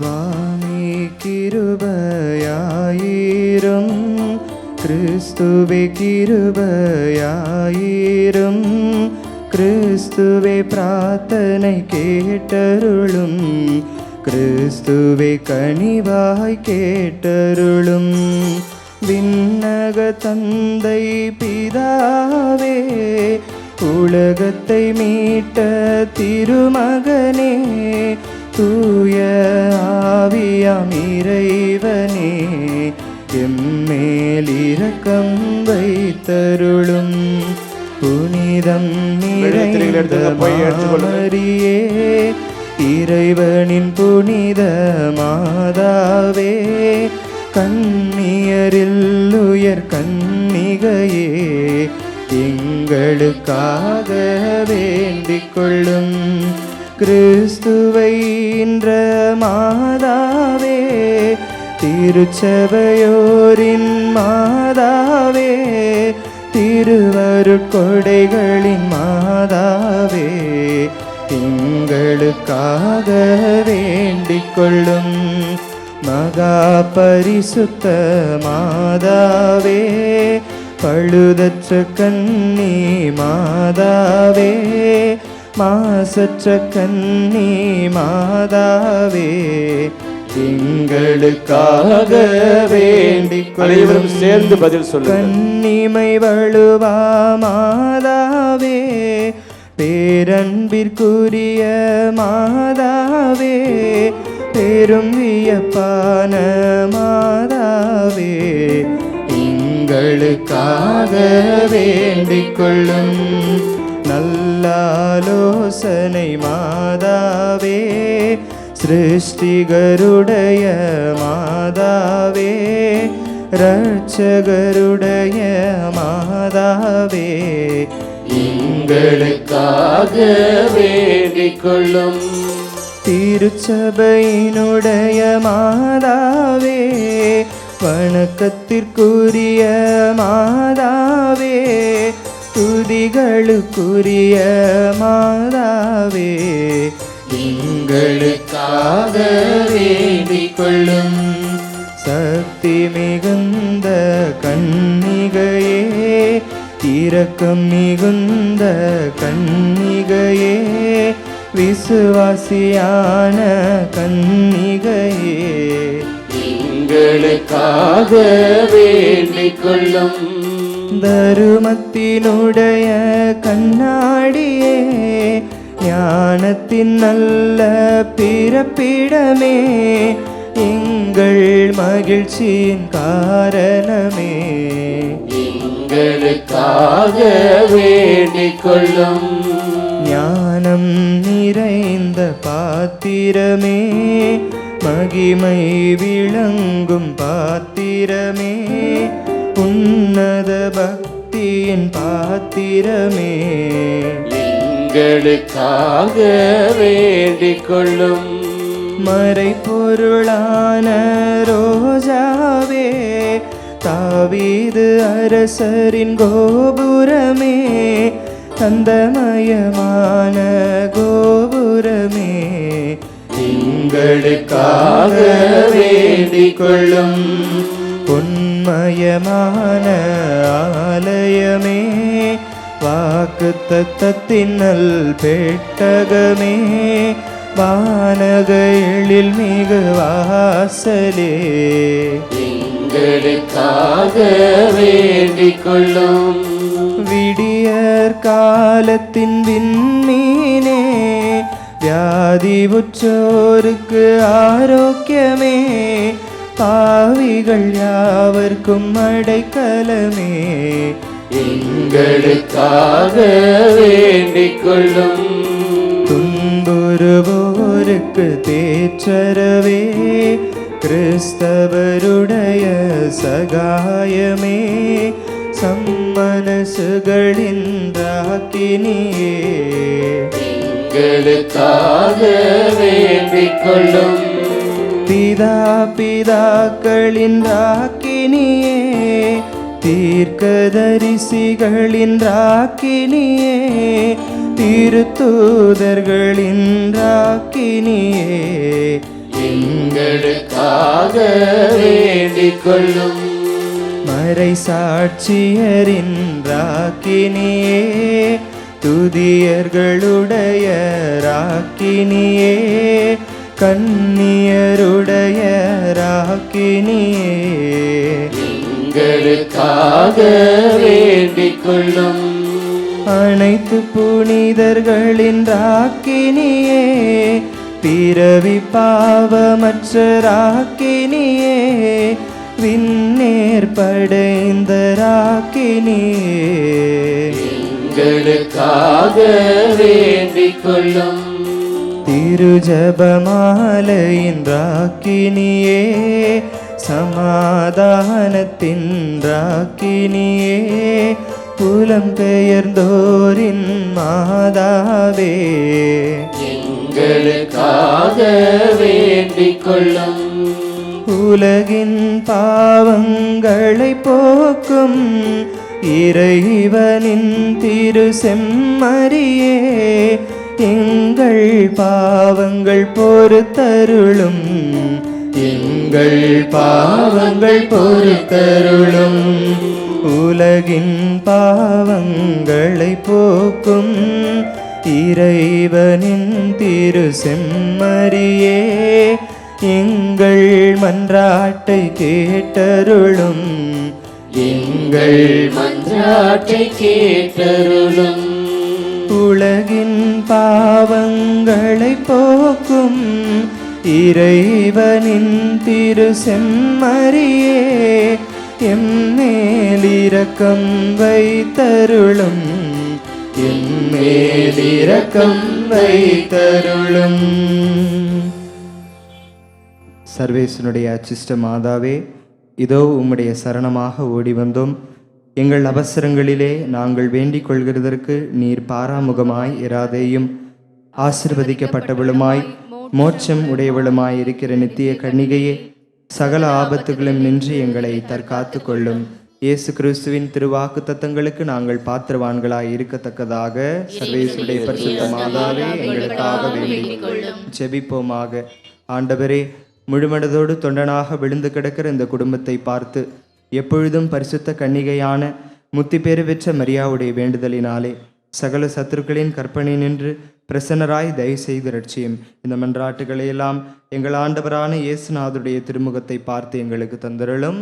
சுவாமி கிருபையாயிரும். கிறிஸ்துவே கிருபையாயிரும். கிறிஸ்துவே பிரார்த்தனை கேட்டருளும். கிறிஸ்துவே கனிவாய் கேட்டருளும். விண்ணக தந்தை பிதாவே உலகத்தை மீட்ட திருமகனே தூய ஆவியாம் இறைவனே எம்மேல் இரக்கம் வைத்தருளும் புனிதம் வெளித்திரைகள் எடுத்துங்க, போய் எடுத்துக்கொள்ளுங்க. மரியே இறைவனின் புனித மாதாவே கண்ணியரில் உயர் கன்னிகையே எங்களுக்காக வேண்டிக் கொள்ளும் கிறிஸ்துவை இன்ற மாதாவே திருச்சபையோரின் மாதாவே திருவருட்கொடைகளின் மாதாவே எங்களுக்காக வேண்டிக் கொள்ளும் மகா பரிசுத்த மாதாவே பழுதற்ற கண்ணி மாதாவே மாசற்ற கண்ணி மாதாவே எங்களுக்காக வேண்டிக் அனைவரும் சேர்ந்து பதில் சொல்லுங்கள். கண்ணிமை வழுவா மாதாவே பேரன்பிற்குரிய மாதாவே பெரும் வியப்பான மாதாவே எங்களுக்காக வேண்டிக் கொள்ளும் நல்லாலோசனை மாதாவே சிருஷ்டிகருடைய மாதாவே ரட்சகருடைய மாதாவே எங்களுக்காக வேண்டிக் கொள்ளும் திருச்சபையினுடைய மாதாவே வணக்கத்திற்குரிய மாதாவே துதிகளுக்குரிய மாதாவே எங்களுக்காக வேண்டிக் கொள்ளும் சக்தி மிகுந்த கண்ணிகையே இரக்கம் மிகுந்த கண்ணிகையே விசுவாசியான கண்ணிகையே எங்களுக்காக வேண்டிக் கொள்ளும். தருமத்தினுடைய கண்ணாடியே ஞானத்தின் நல்ல பிறப்பிடமே எங்கள் மகிழ்ச்சியின் காரணமே. எங்களுக்காக வேண்டிக் கொள்ளும். ஞானம் நிறைந்த பாத்திரமே மகிமை விளங்கும் பாத்திரமே உன்னத பக்தியின் பாத்திரமே. எங்களுக்காக வேண்டிக் கொள்ளும் மறைப்பொருளான ரோஜாவே தாவீது அரசரின் கோபுரமே தந்தமயமான கோபுரமே. எங்களுக்காக வேண்டிக் கொள்ளும் பொன்மயமான ஆலயமே வாக்கு தத்தத்தின் நல் பெட்டகமே வானக எழில் மிகு வாசலே. எங்களுக்காக வேண்டிக் கொள்ளும் விடியற் காலத்தின் விண்மீனே வியாதி உற்றோருக்கு ஆரோக்கியமே. பாவிகள் யாவர்க்கும் அடைக்கலமே. எங்களுக்காக வேண்டிக் கொள்ளும் துன்புறுவோருக்கு தேற்றரவே கிறிஸ்தவருடைய சகாயமே. சம்மனசுகளின் ராக்கினியே. எங்களுக்காக வேண்டிக் கொள்ளும். பிதா பிதாக்களின் ராக்கினியே தீர்க்கதரிசிகளின் ராக்கினியே திருத்தூதர்களின் ராக்கினியே. எங்களுக்காக வேண்டிக் கொள்ளும். மறை சாட்சியரின் ராக்கினியே துதியர்களுடைய ராக்கினியே கன்னியருடைய ராக்கினியே. எங்களுக்காக வேண்டிக் கொள்ளும் அனைத்து புனிதர்களின் ராக்கினியே பிறவி பாவமற்ற ராக்கினியே விண்ணேர் படைந்த ராக்கினியே. எங்களுக்காக வேண்டிக் கொள்ளும் திருஜபமாலையின் ராக்கினியே சமாதானத்தின் ராக்கினியே புலம்பெயர்ந்தோரின் மாதாவே. எங்களுக்காக வேண்டிக் கொள்ளும் உலகின் பாவங்களை போக்கும் இறைவனின் திரு செம்மறியே எங்கள் பாவங்கள் பொறுத்தருளும் எங்கள் பாவங்கள் பொறுத்தருளும். உலகின் பாவங்களை போக்கும் இறைவனின் திரு செம்மறியே எங்கள் மன்றாட்டை கேட்டருளும். எங்கள் மன்றாட்டை கேட்டருளும். உலகின் பாவங்களை போக்கும் இறைவனின் திரு செம்மறியே எம்மேலிரக்கம் வைத்தருளும். எம்மேலிரக்கம் வைத்தருளும். சர்வேசனுடைய அச்சிஷ்ட மாதாவே இதோ உம்முடைய சரணமாக ஓடி வந்தோம். எங்கள் அவசரங்களிலே நாங்கள் வேண்டிக் கொள்கிறதற்கு நீர் பாராமுகமாய் இராதேயும். ஆசிர்வதிக்கப்பட்டவளுமாய் மோட்சம் உடையவளுமாய் இருக்கிற நித்திய கண்ணிகையே சகல ஆபத்துகளும் நின்று எங்களை தற்காத்து கொள்ளும். இயேசு கிறிஸ்துவின் திருவாக்கு தத்தங்களுக்கு நாங்கள் பாத்திரவான்களாய் இருக்கத்தக்கதாக சர்வேசுடைய பரிசுத்த மாதாவே எங்களுக்காக வேண்டிக் ஜெபிப்போமாக. ஆண்டவரே முழுமனதோடு தொண்டனாக விழுந்து கிடக்கிற இந்த குடும்பத்தை பார்த்து எப்பொழுதும் பரிசுத்த கன்னிகையான முத்தி பேறு பெற்ற மரியாவுடைய வேண்டுதலினாலே சகல சத்துருக்களின் கற்பனை நின்று பிரசன்னராய் தயவு செய்து ரட்சியும் இந்த மன்றாட்டுகளையெல்லாம் எங்கள் ஆண்டவரான இயேசுநாதருடைய திருமுகத்தை பார்த்து எங்களுக்கு தந்தருளும்.